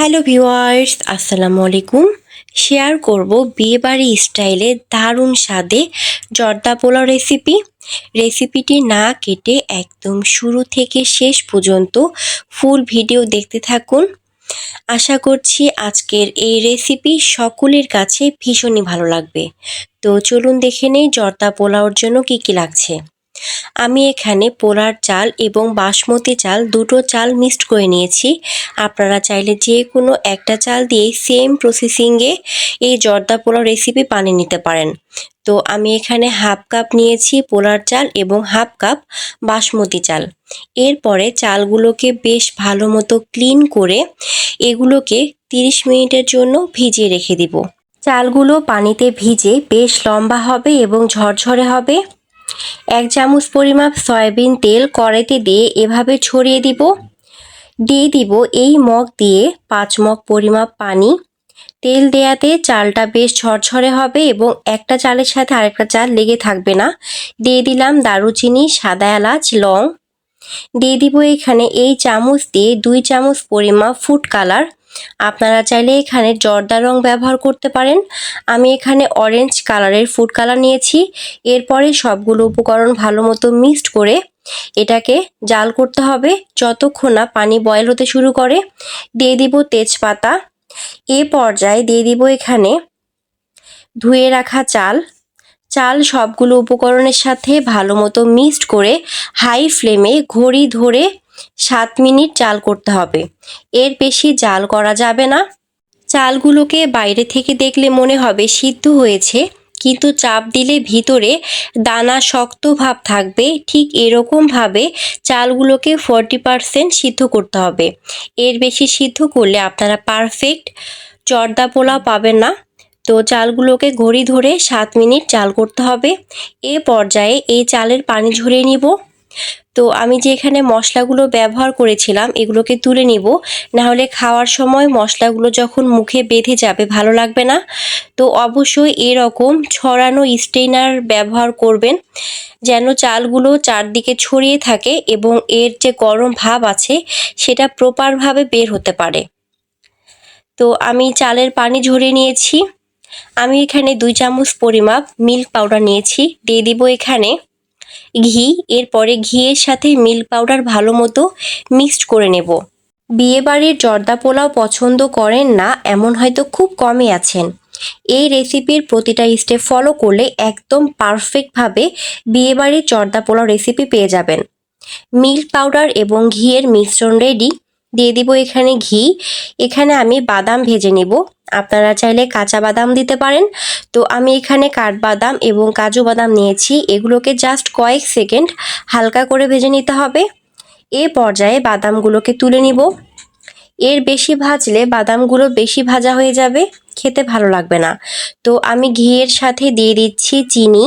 Hello viewers, আসসালামু আলাইকুম। Share করব বিয়েবাড়ি স্টাইলে দারুণ স্বাদে জর্দা পোলাও রেসিপি। রেসিপিটি না কেটে একদম শুরু থেকে শেষ পর্যন্ত ফুল ভিডিও দেখতে থাকুন। আশা করছি আজকের এই রেসিপি সকলের কাছে ভীষণই ভালো লাগবে। তো চলুন দেখে নেই জর্দা পোলাওর জন্য কি কি লাগছে। আমি এখানে পোলার চাল এবং বাসমতি চাল দুটো চাল মিক্সড করে নিয়েছি। আপনারা চাইলে যে কোনো একটা চাল দিয়ে সেম প্রসেসিংয়ে এই জর্দা পোলাও রেসিপি বানিয়ে নিতে পারেন। তো আমি এখানে হাফ কাপ নিয়েছি পোলার চাল এবং হাফ কাপ বাসমতি চাল। এরপরে চালগুলোকে বেশ ভালো মতো ক্লিন করে এগুলোকে 30 মিনিটের জন্য ভিজিয়ে রেখে দিব। চালগুলো পানিতে ভিজে বেশ লম্বা হবে এবং ঝরঝরে হবে। এক চামচ পরিমাপ সয়াবিন তেল কড়াইতে দিয়ে এভাবে ছড়িয়ে দিব। দিয়ে দিব এই মগ দিয়ে পাঁচ মগ পরিমাপ পানি। তেল দেয়াতে চালটা বেশ ঝরঝরে হবে এবং একটা চালের সাথে আরেকটা চাল লেগে থাকবে না। দিয়ে দিলাম দারুচিনি, সাদা এলাচ, লং। দিয়ে দিব এখানে এই চামচ দিয়ে দুই চামচ পরিমাপ ফুড কালার। আপনারা চাইলে এখানে জর্দা রং ব্যবহার করতে পারেন। আমি এখানে অরেঞ্জ কালারের ফুড কালার নিয়েছি। এরপরে সবগুলো উপকরণ ভালো মতো মিক্সড করে এটাকে জাল করতে হবে যতক্ষণ না পানি বয়েল হতে শুরু করে। দিয়ে দিব তেজপাতা। এ পর্যায়ে দিয়ে দিব এখানে ধুয়ে রাখা চাল। চাল সবগুলো উপকরণের সাথে ভালো মতো মিক্সড করে হাই ফ্লেমে ঘড়ি ধরে সাত মিনিট জাল করতে হবে। এর বেশি জাল করা যাবে না। চালগুলোকে বাইরে থেকে দেখলে মনে হবে সিদ্ধ হয়েছে, কিন্তু চাপ দিলে ভিতরে দানা শক্ত ভাব থাকবে। ঠিক এরকমভাবে চালগুলোকে ফর্টি পারসেন্ট সিদ্ধ করতে হবে। এর বেশি সিদ্ধ করলে আপনারা পারফেক্ট জর্দা পোলাও পাবেন না। তো চালগুলোকে ঘড়ি ধরে সাত মিনিট চাল করতে হবে। এ পর্যায়ে এই চালের পানি ঝরিয়ে নিব। তো আমি যে এখানে মশলাগুলো ব্যবহার করেছিলাম, এগুলোকে তুলে নিব। না হলে খাওয়ার সময় মশলাগুলো যখন মুখে বেঁধে যাবে, ভালো লাগবে না। তো অবশ্যই এরকম ছড়ানো স্টেইনার ব্যবহার করবেন, যেন চালগুলো চারদিকে ছড়িয়ে থাকে এবং এর যে গরম ভাব আছে, সেটা প্রপারভাবে বের হতে পারে। তো আমি চালের পানি ঝরিয়ে নিয়েছি। আমি এখানে দুই চামচ পরিমাপ মিল্ক পাউডার নিয়েছি। দিয়ে দিব এখানে ঘি, এরপরে ঘিয়ের সাথে মিল্ক পাউডার ভালো মতো মিক্সড করে নেব। বিয়েবাড়ির জর্দা পোলাও পছন্দ করেন না, এমন হয়তো খুব কমই আছেন। এই রেসিপির প্রতিটা স্টেপ ফলো করলে একদম পারফেক্টভাবে বিয়েবাড়ির জর্দা পোলাও রেসিপি পেয়ে যাবেন। মিল্ক পাউডার এবং ঘিয়ের মিশ্রণ রেডি। দিয়ে দিব এখানে ঘি। এখানে আমি বাদাম ভেজে নিব। আপনারা চাইলে কাঁচা বাদাম দিতে পারেন। তো আমি এখানে কাঠবাদাম এবং কাজু বাদাম নিয়েছি। এগুলোকে জাস্ট কয়েক সেকেন্ড হালকা করে ভেজে নিতে হবে। এ পর্যায়ে বাদামগুলোকে তুলে নিব। এর বেশি ভাজলে বাদামগুলো বেশি ভাজা হয়ে যাবে। খেতে ভালো লাগবে না। তো আমি ঘিয়ের সাথে দিয়ে দিচ্ছি চিনি।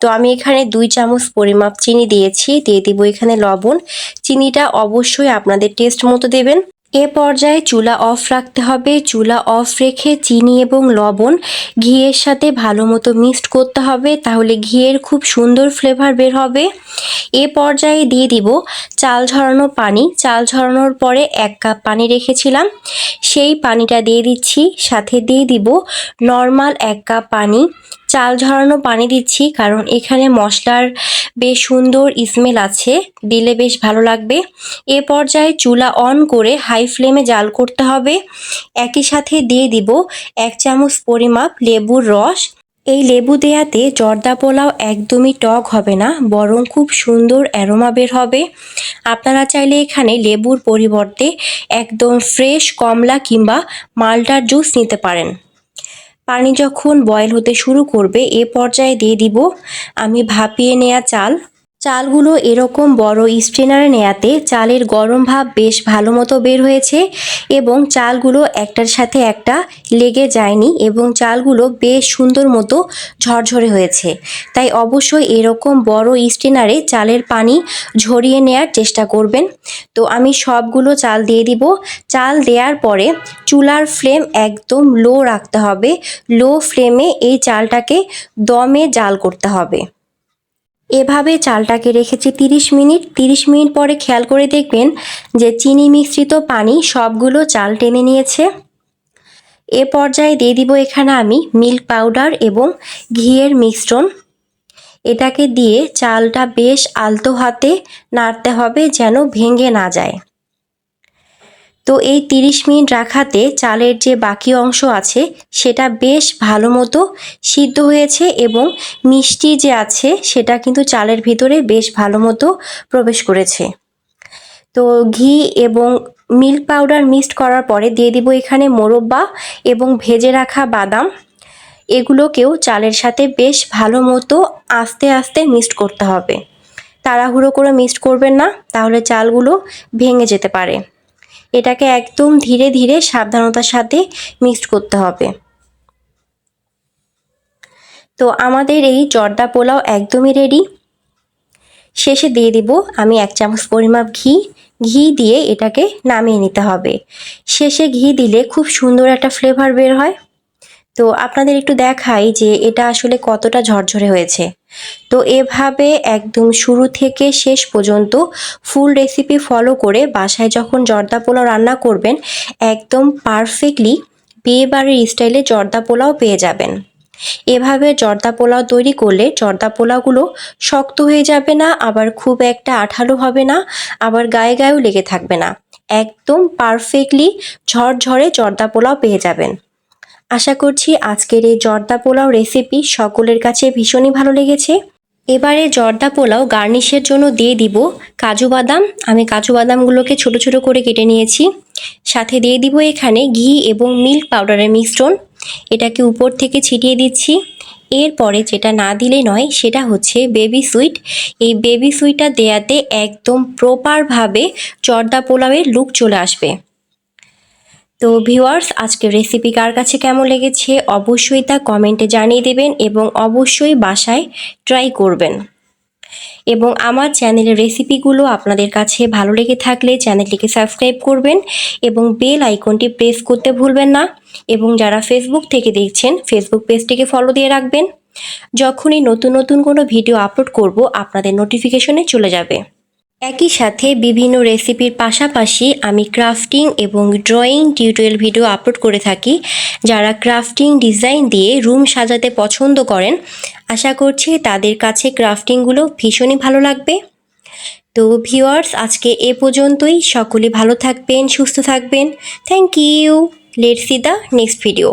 তো আমি এখানে দুই চামচ পরিমাপ চিনি দিয়েছি। দিয়ে দিব এখানে লবণ। চিনিটা অবশ্যই আপনাদের টেস্ট মতো দেবেন। এ পর্যায়ে চুলা অফ রাখতে হবে। চুলা অফ রেখে চিনি এবং লবণ ঘিয়ের সাথে ভালো মতো মিক্সড করতে হবে, তাহলে ঘিয়ের খুব সুন্দর ফ্লেভার বের হবে। এ পর্যায়ে দিয়ে দিব চাল ঝরানো পানি। চাল ঝরানোর পরে এক কাপ পানি রেখেছিলাম। সেই পানিটা দিয়ে দিচ্ছি। সাথে দিয়ে দিব নর্মাল এক কাপ পানি। চাল ঝরানো পানি দিচ্ছি, কারণ এখানে মশলার বেশ সুন্দর স্মেল আছে। দিলে বেশ ভালো লাগবে। এ পর্যায়ে চুলা অন করে হাই ফ্লেমে জাল করতে হবে। একই সাথে দিয়ে দিব এক চামচ পরিমাপ লেবুর রস। এই লেবু দেয়াতে জর্দা পোলাও একদমই টক হবে না, বরং খুব সুন্দর অ্যারোমা বের হবে। আপনারা চাইলে এখানে লেবুর পরিবর্তে একদম ফ্রেশ কমলা কিংবা মালটার জুস নিতে পারেন। পানি যখন বয়েল হতে শুরু করবে এ পর্যায়ে দিয়ে দিব আমি ভাপিয়ে নেওয়া চাল। চালগুলো এরকম বড় স্ট্রেনারে নেয়াতে চালের গরম ভাব বেশ ভালো মতো বের হয়েছে এবং চালগুলো একটার সাথে একটা লেগে যায়নি এবং চালগুলো বেশ সুন্দর মতো ঝরঝরে হয়েছে। তাই অবশ্যই এরকম বড় স্ট্রেনারে চালের পানি ঝরিয়ে নেয়ার চেষ্টা করবেন। তো আমি সবগুলো চাল দিয়ে দিব। চাল দেওয়ার পরে চুলার ফ্লেম একদম লো রাখতে হবে। লো ফ্লেমে এই চালটাকে দমে জাল করতে হবে। এভাবে চালটাকে রেখেছি তিরিশ মিনিট। তিরিশ মিনিট পরে খেয়াল করে দেখবেন যে চিনি মিশ্রিত পানি সবগুলো চাল টেনে নিয়েছে। এ পর্যায়ে দিয়ে দিব এখানে আমি মিল্ক পাউডার এবং ঘিয়ের মিশ্রণ। এটাকে দিয়ে চালটা বেশ আলতো হাতে নাড়তে হবে যেন ভেঙে না যায়। তো এই তিরিশ মিনিট রাখাতে চালের যে বাকি অংশ আছে, সেটা বেশ ভালো মতো সিদ্ধ হয়েছে এবং মিষ্টি যে আছে, সেটা কিন্তু চালের ভিতরে বেশ ভালো মতো প্রবেশ করেছে। তো ঘি এবং মিল্ক পাউডার মিক্সড করার পরে দিয়ে দিব এখানে মোরব্বা এবং ভেজে রাখা বাদাম। এগুলোকেও চালের সাথে বেশ ভালো মতো আস্তে আস্তে মিক্সড করতে হবে। তাড়াহুড়ো করে মিক্সড করবেন না, তাহলে চালগুলো ভেঙে যেতে পারে। এটাকে একদম ধীরে ধীরে সাবধানতার সাথে মিক্সড করতে হবে। তো আমাদের এই জর্দা পোলাও একদমই রেডি শেষে দিয়ে দিব আমি এক চামচ পরিমাপ ঘি। ঘি দিয়ে এটাকে নামিয়ে নিতে হবে। শেষে ঘি দিলে খুব সুন্দর একটা ফ্লেভার বের হয়। তো আপনাদের একটু দেখাই যে এটা আসলে কতটা ঝরঝরে হয়েছে। তো এভাবে একদম শুরু থেকে শেষ পর্যন্ত ফুল রেসিপি ফলো করে বাসায় যখন জর্দা পোলাও রান্না করবেন, একদম পারফেক্টলি বিয়ে বাড়ির স্টাইলে জর্দা পোলাও পেয়ে যাবেন। এভাবে জর্দা পোলাও তৈরি করলে জর্দা পোলাওগুলো শক্ত হয়ে যাবে না, আবার খুব একটা আঠালো হবে না, আবার গায়ে গায়েও লেগে থাকবে না। একদম পারফেক্টলি ঝরঝরে জর্দা পোলাও পেয়ে যাবেন। আশা করছি আজকের এই জর্দা পোলাও রেসিপি সকলের কাছে ভীষণই ভালো লেগেছে। এবারে জর্দা পোলাও গার্নিশের জন্য দিয়ে দিব কাজু বাদাম। আমি কাজু বাদামগুলোকে ছোট ছোট করে কেটে নিয়েছি। সাথে দিয়ে দিব এখানে ঘি এবং মিল্ক পাউডারের মিশ্রণ। এটাকে উপর থেকে ছিটিয়ে দিচ্ছি। এরপরে যেটা না দিলে নয়, সেটা হচ্ছে বেবি সুইট এই বেবি সুইটটা দেয়াতে একদম প্রপারভাবে জর্দা পোলাওয়ের লুক চলে আসবে। তো ভিউয়ার্স আজকের রেসিপি কার কাছে কেমন লেগেছে অবশ্যই তা কমেন্টে জানিয়ে দেবেন এবং অবশ্যই বাসায় ট্রাই করবেন। এবং আমার চ্যানেলের রেসিপিগুলো আপনাদের কাছে ভালো লেগে থাকলে চ্যানেলটিকে সাবস্ক্রাইব করবেন এবং বেল আইকনটি প্রেস করতে ভুলবেন না এবং যারা ফেসবুক থেকে দেখছেন ফেসবুক পেজটিকে ফলো দিয়ে রাখবেন। যখনই নতুন নতুন কোনো ভিডিও আপলোড করব, আপনাদের নোটিফিকেশনে চলে যাবে। একই সাথে বিভিন্ন রেসিপির পাশাপাশি আমি ক্রাফটিং এবং ড্রয়িং টিউটোরিয়াল ভিডিও আপলোড করে থাকি। যারা ক্রাফটিং ডিজাইন দিয়ে রুম সাজাতে পছন্দ করেন, আশা করছি তাদের কাছে ক্রাফটিংগুলো ভীষণই ভালো লাগবে। তো ভিউয়ার্স আজকে এ পর্যন্তই। সকলে ভালো থাকবেন, সুস্থ থাকবেন। Thank you let see the next video